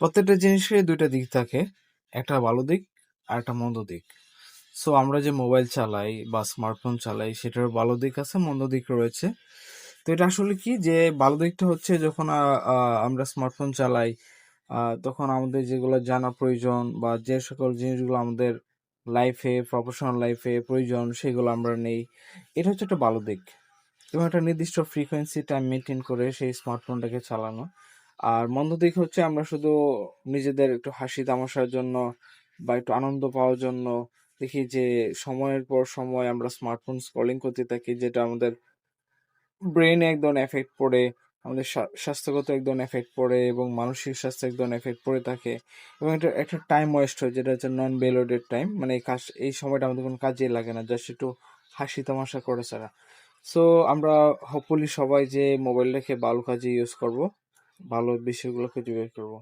প্রত্যেকটা জিনিসেরই দুইটা দিক থাকে। একটা ভালো দিক আর একটা মন্দ দিক। সো আমরা যে মোবাইল চালাই বা স্মার্টফোন চালাই সেটার ভালো দিক আছে, মন্দ দিক রয়েছে। তো এটা আসলে কি? যে ভালো দিকটা হচ্ছে যখন আমরা স্মার্টফোন চালাই তখন আমাদের যেগুলো জানা প্রয়োজন বা যে সকল জিনিসগুলো আমাদের লাইফে প্রফেশনাল লাইফে প্রয়োজন, সেগুলো আমরা নেই। এটা হচ্ছে একটা ভালো দিক। এবং একটা নির্দিষ্ট ফ্রিকোয়েন্সি টাইম মেনটেন করে সেই স্মার্টফোনটাকে চালানো। আর মন্দ দিক হচ্ছে আমরা শুধু নিজেদের একটু হাসি তামাশার জন্য বা একটু আনন্দ পাওয়ার জন্য দেখি যে সময়ের পর সময় আমরা স্মার্টফোন স্ক্রলিং করতে থাকি, যেটা আমাদের ব্রেনে একদম এফেক্ট পড়ে, আমাদের স্বাস্থ্যগত একদম এফেক্ট পড়ে এবং মানসিক স্বাস্থ্য একদম এফেক্ট পড়ে থাকে এবং এটা একটা টাইম ওয়েস্ট হয়, যেটা হচ্ছে নন বেলোডেড টাইম মানে এই কাজ, এই সময়টা আমাদের কোনো কাজে লাগে না জাস্ট একটু হাসি তামাশা করে ছাড়া। সো আমরা হোপফুলি সবাই যে মোবাইলটাকে ভালো কাজে ইউজ করব। ভালো বিষয়গুলো খুঁজে বের করব।